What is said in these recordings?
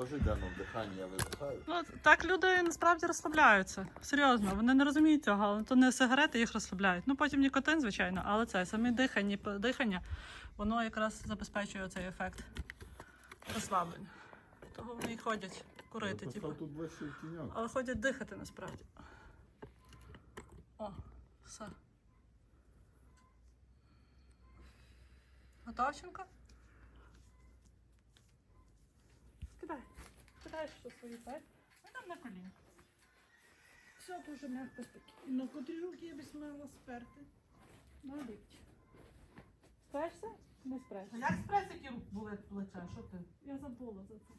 теж йде на вдихання, я видихаю. Ну, так люди насправді розслабляються. Серйозно, вони не розуміють цього, але то не сигарети їх розслабляють. Ну потім нікотин, звичайно, але це самі дихання, дихання, воно якраз забезпечує цей ефект розслаблення. Того вони ходять курити, Я типу. тут ближче тіньок. Але ходять дихати насправді. О, все. Готовченко? Кидаєш що свої пай. Ми там на коліна. Все дуже м'яко спокійно. Котрі руки я би смела сперти. Молодець. Спрешся? Не спрешся. Як спрес, які були плече? Що ти? Я забула за це.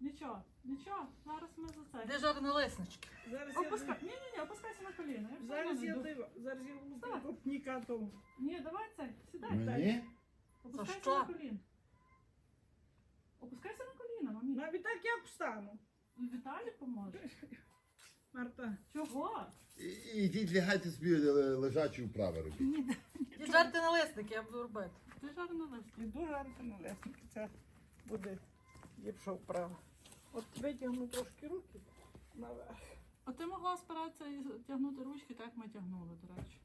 Нічого, нічого, зараз ми за це. Де жодні лиснички? Зараз Опускай. я Ні, ні, ні, опускайся на коліна. Я зараз я дива. Зараз я копніка тому. Ні, давай це, сідай. Мені? Опускайся що? на коліна. Опускайся на коліна, мамі. Навіть так як встану. Віталій поможе. Марта. Чого? І- Ідіть лягайте собі е, лежачі вправи робіть. Ні, Ті жарти на лисники, я буду робити. ти жарно лист. Іду жарти на лесники. Це буде ліпша вправа. От витягну трошки руки наверх. А ти могла спиратися і тягнути ручки, так як ми тягнули, до речі.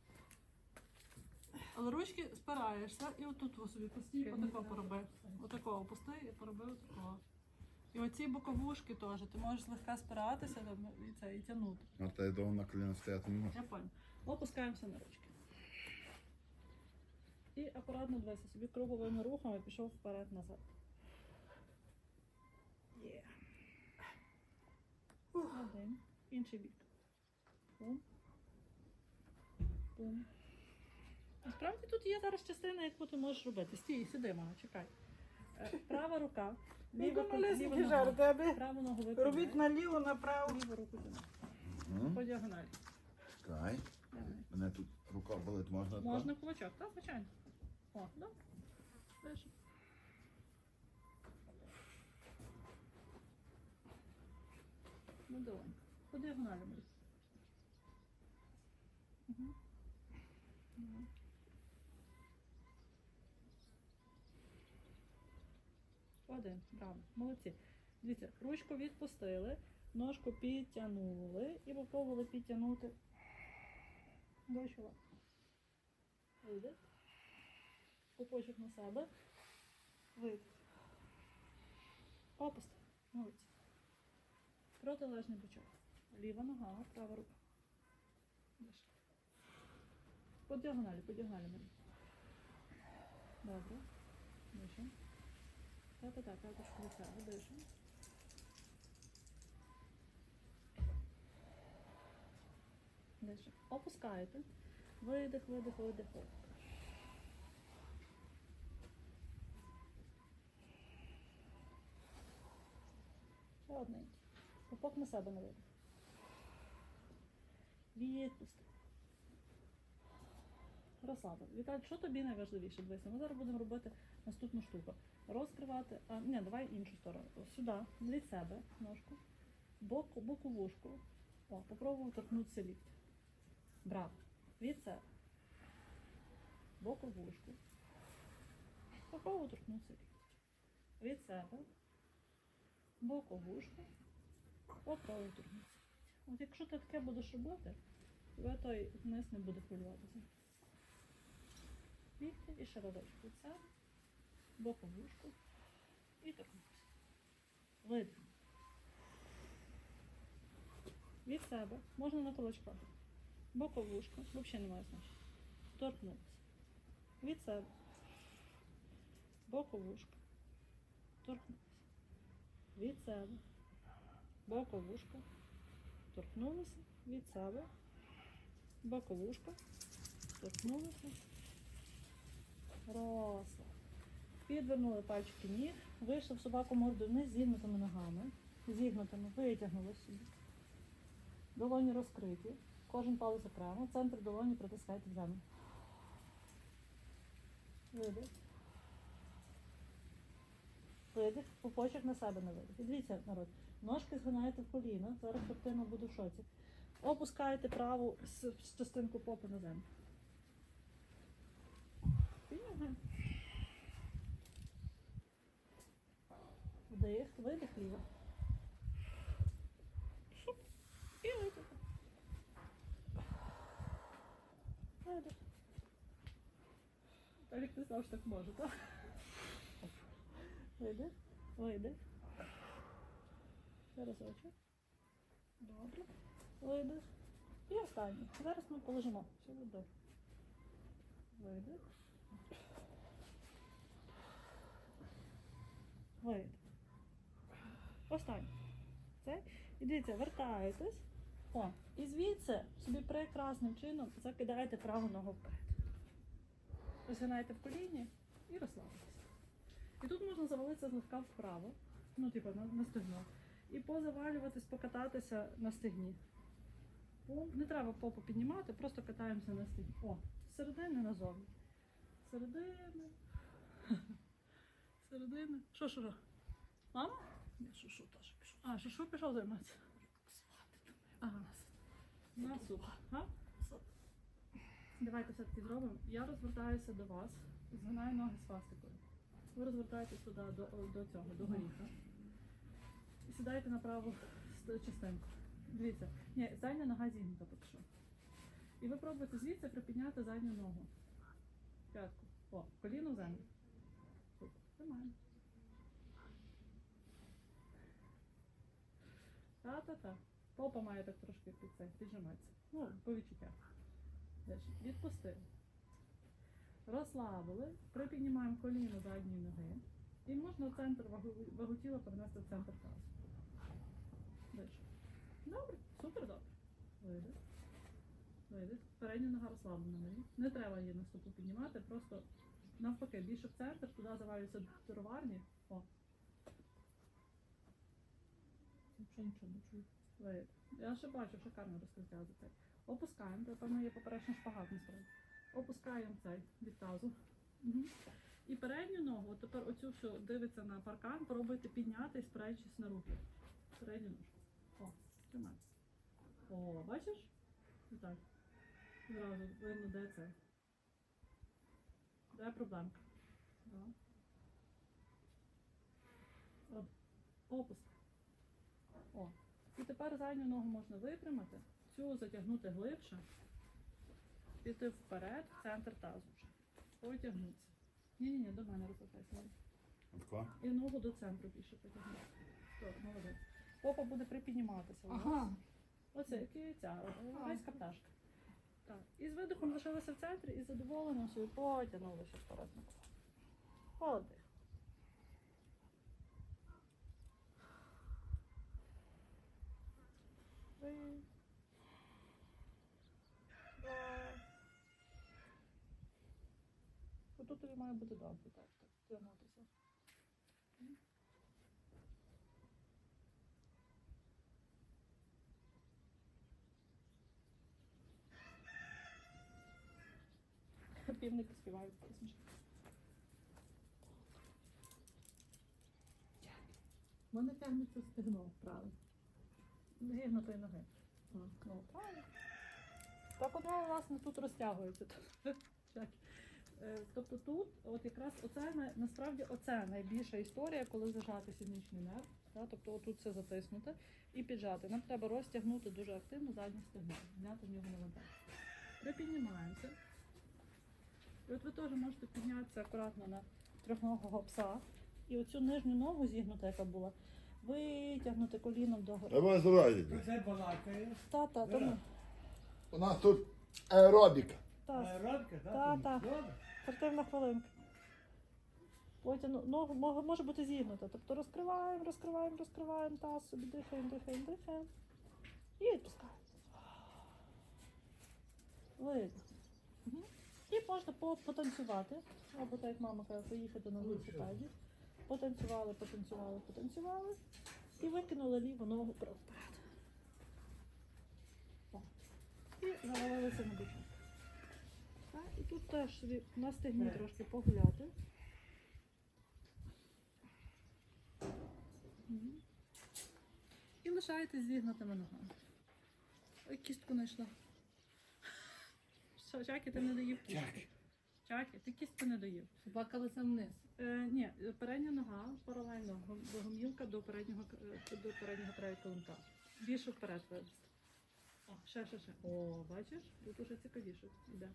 Але ручки спираєшся і отут собі постій, отако пороби. Отакого опусти і пороби отакого. І оці боковушки теж. Ти можеш злегка спиратися там, і це і тягнути. Марта, я довго на коліна стояти не можу. Я понял. Опускаємося на ручки. І акуратно дивися, собі круговими рухами пішов вперед-назад. Є. Один. Інший бік. Бум. Бум. Насправді тут є зараз частина, яку ти можеш робити. Стій, сиди, мама, чекай. Права рука. Ліва, Ліва ліва нога. жарти, аби Праву ногу робіть викидай. наліво, направо. Ліву руку тяни. Угу. По діагоналі. Чекай. Давай. Мене тут рука болить, можна? так? Можна кулачок, так, звичайно. О, добре. Дальше. Ну, давай. По діагоналі мої. Угу. Угу. Один, браво, молодці. Дивіться, ручку відпустили, ножку підтягнули і попробували підтягнути до. Вийде. Пупочок на себе. Вийде. Опусти. Молодці. Протилежний бочок. Ліва нога, права рука. Дальше. По діагоналі, по діагоналі. Добре. Дишимо. Так-так-так, до себе. Дишимо. Дишимо. Опускаєте. Видих, видих, видих. Ще одненький. Попок на себе на. Відпусти. Розслабив. Віталь, що тобі найважливіше? Дивися, ми зараз будемо робити наступну штуку. А, ні, давай іншу сторону. Сюди, від себе, ножку, боку, боковушку. О, попробуй торкнутися ліктя. Браво. Від себе. Боковушку. Попробуй торкнутися ліктя. Від себе. Боковушку. Попробуй торкнутися ліктя. От якщо ти таке будеш робити, тебе той вниз не буде хвилюватися. Лікті і ще разочок від себе. Боковушку. І торкнутися. Видих. Від себе. Можна на кулачках. Боковушка. Взагалі немає значення. Торкнутися. Від себе. Боковушка. Торкнутися. Від себе. Боковушка. Торкнулися. Від себе. Боковушка. Торкнулися. Розслаб. Підвернули пальчики ніг. Вийшли в собаку морду вниз зігнутими ногами. Зігнутими. Витягнули. Долоні розкриті. Кожен палець окремо. Центр долоні притискайте в землю. Видих. Видих. Пупочок на себе на видих. Дивіться, народ. Ножки згинаєте в коліна. Зараз картина буде в шоці. Опускаєте праву частинку попи на землю. Піднімаємо. Вдих, видих ліво. І видих. Видих. Толік не знав, що так може, так? Видих, видих. Ще разочок. Добре. Видих. І останній. Зараз ми положимо. Все буде. Видих. Видих. Останній. Це. І дивіться, вертаєтесь. О, і звідси собі прекрасним чином закидаєте праву ногу вперед. Розгинаєте в коліні і розслабитесь. І тут можна завалитися злегка вправо, ну, типу, на, на стегно. І позавалюватись, покататися на стегні. Не треба попу піднімати, просто катаємося на стегні. О, середини назовні. Середини. Середини. Що, що? Мама? Що, що теж пішов. А, що пішов займатися? Ага. На супер. Га? Давайте все-таки зробимо. Я розвертаюся до вас, згинаю ноги свастикою. Ви розвертаєтесь туди, до, до цього, до горіха. І сідаєте на праву частинку. Дивіться, ні, задня нога зігнута поки що. І ви пробуєте звідси припідняти задню ногу. П'ятку. О, коліно в землю. Тримаємо. Та-та-та. Попа має так трошки під це, піджиматися. Ну, по відчуттях. Відпустили. Розслабили. Припіднімаємо коліно задньої ноги. І можна центр вагу, вагу тіла перенести в центр тазу. Дальше. Добре, супер добре. Видих. Видих. Передня нога розслаблена. на. Не треба її на стопу піднімати, просто навпаки, більше в центр, туди завалюються товарні. О. Взагалі нічого не чую. Видих. Я ще бачу, шикарно розкриття за це. Опускаємо, напевно, є поперечний шпагат насправді. Опускаємо цей від тазу. Угу. І передню ногу, от тепер оцю всю дивиться на паркан, пробуйте підняти, і спираючись на руки. Передню ножку. О, тримай. О, бачиш? І Так. Зразу видно, де це. Де проблемка. От. Опуск. О. І тепер задню ногу можна випрямити, цю затягнути глибше, піти вперед, в центр тазу вже. Потягнутися. Ні-ні-ні, до мене розвертайся. І ногу до центру більше потягнути. Все, молодець. Попа буде припідніматися. Ага. Оце, як і ця райська пташка. Так. І з видихом лишилися в центрі і задоволено собі потягнулися вперед. Молодець. Два. Отут тобі має бути добре, так, так, тягнутися. Півники співають пісню. У мене тягнеться стегно правильно. Зігнутої ноги. Ну, правильно. Так воно, власне, тут розтягується. Е, Тобто тут, от якраз оце насправді оце найбільша історія, коли зажати сідничний нерв. Да? Тобто отут все затиснути і піджати. Нам треба розтягнути дуже активно заднє стегно, зняти в нього навантаження. Припіднімаємося. І от ви теж можете піднятися акуратно на трьохногого пса. І оцю нижню ногу зігнута, яка була, витягнути коліном догори. Давай здоров'я. Це балакає. Та, та, тому. У нас тут аеробіка. Та, так? Та, та. Спортивна хвилинка. Потім ну, ногу може, може бути зігнута. Тобто розкриваємо, розкриваємо, розкриваємо таз собі, дихаємо, дихаємо, дихаємо. І відпускаємо. Видно. Мгм. І можна по- потанцювати. Або так як мама каже, поїхати на велосипеді. Потанцювали, потанцювали, потанцювали. І викинули ліву ногу вперед. О. І навалилися на бічок. І тут теж собі на стегні трошки погуляти. І лишаєтесь зігнутими ногами. Ой, кістку знайшла. Що, Чакі, ти не доїв кістку? Чаки, ти кістку не доїв. Собака лицем вниз. Е, ні, передня нога паралельно гом- гомілка до переднього е, до переднього краю килимка. Більше вперед вивести. Ще, ще, ще. О, бачиш? Тут уже цікавіше йде.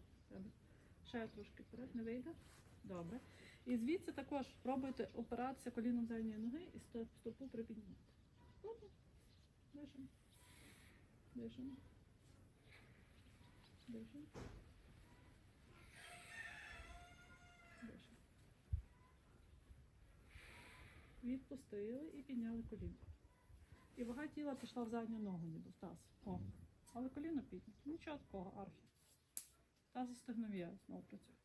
Ще трошки вперед, не вийде. Добре. І звідси також пробуйте опиратися коліном задньої ноги і стопу припідняти. Дишимо. Дишимо. Дишимо. Відпустили і підняли колінко. І вага тіла пішла в задню ногу, ніби в таз. О. Але коліно піднято. Нічого такого, архі. Тази стегновія знову працюють.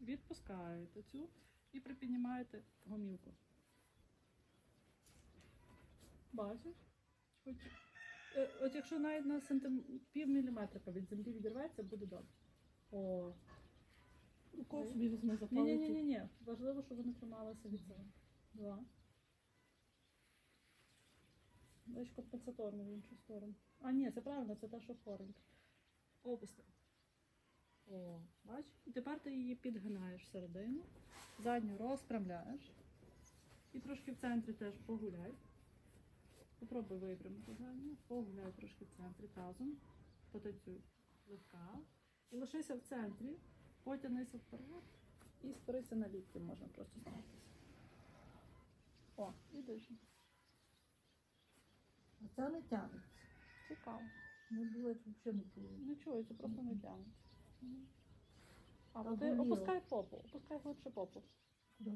Відпускаєте цю і припіднімаєте гомілку. Бачиш? От, е, от якщо навіть на сантим... пів міліметрика від землі відірветься, буде добре. О. Рукою собі візьме Ні, ні, ні, ні, ні. Важливо, щоб вони трималися від цього. Два. Десь компенсаторно в іншу сторону. А, ні, це правильно, це та, що хоренька. Опусти. О, бач? І тепер ти її підгинаєш всередину, задню розпрямляєш. І трошки в центрі теж погуляй. Попробуй випрямити задню, погуляй трошки в центрі тазом, потанцюй легка. І лишися в центрі, потягнися вперед і спирися на лікті, можна просто знятися. О, і дишимо. А це не тягне. Цікаво. Не було взагалі не чую. Не чується, просто не тягнеться. А А ти боліло? опускай попу, опускай глибше попу. Куди?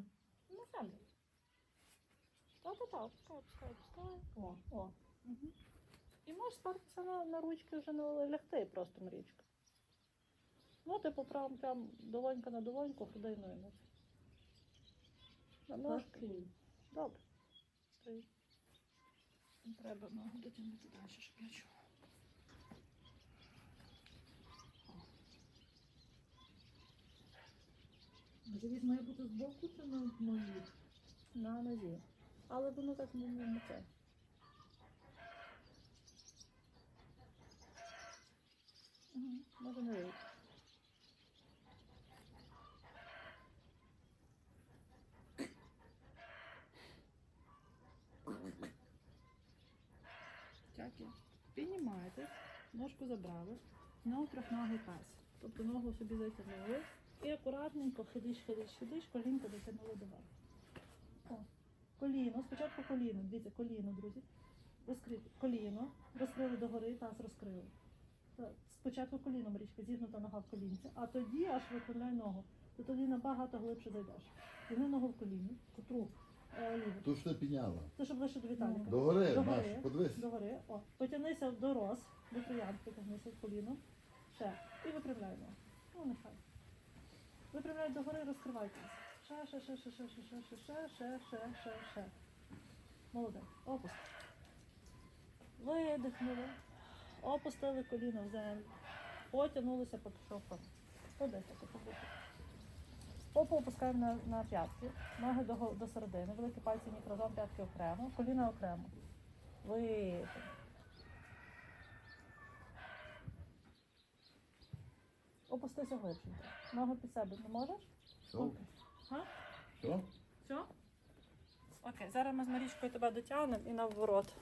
На землю. Та-та-та, опускай, опускай, опускай. О, о. Угу. І можеш спертися на, на ручки вже не лягти просто мрічка. Ну, типу, прям, прям долонька на долоньку, ноги. На ножки. Добре. Стій. Не Треба ногу дотягнути далі, щоб я чула. Живіт має бути збоку чи на нозі? На нозі. Але воно так не це. Угу. Може не вийти. Дякую. Піднімаєтесь, ножку забрали, знову трьохногий пес. Тобто ногу собі затягнули і акуратненько хидиш, хидиш, хидиш, колінко дотягнули до вас. О, коліно, спочатку коліно, дивіться, коліно, друзі. Розкрити коліно, розкрили догори, таз розкрили. Спочатку коліно, Марічка, зігнута нога в колінці, а тоді аж виправляй ногу. То тоді набагато глибше зайдеш. Зігни ногу в коліні, котру е, ліву. Ту, що підняла. Це щоб ближче до Віталіка. Догори, Догори. Маш, подивись. Догори. О, потягнися до роз, до троян, потягнися в коліно. Ще. І виправляй ногу. Ну, нехай. Виправляй догори, розкривай таз. Ще, ще, ще, ще, ще, ще, ще, ще, ще, ще, ще, ще, ще. Молодець. Опуск. Видихнули. Опустили коліно в землю. Потягнулися, пішов вперед. Подихати, побути. Попу опускаємо на, на п'ятки, ноги до, до середини, великі пальці ніг разом, п'ятки окремо, коліна окремо. Видих. Опустися глибше. Ноги під себе не можеш? Все? Все? Окей, зараз ми з Марічкою тебе дотягнемо і навворот.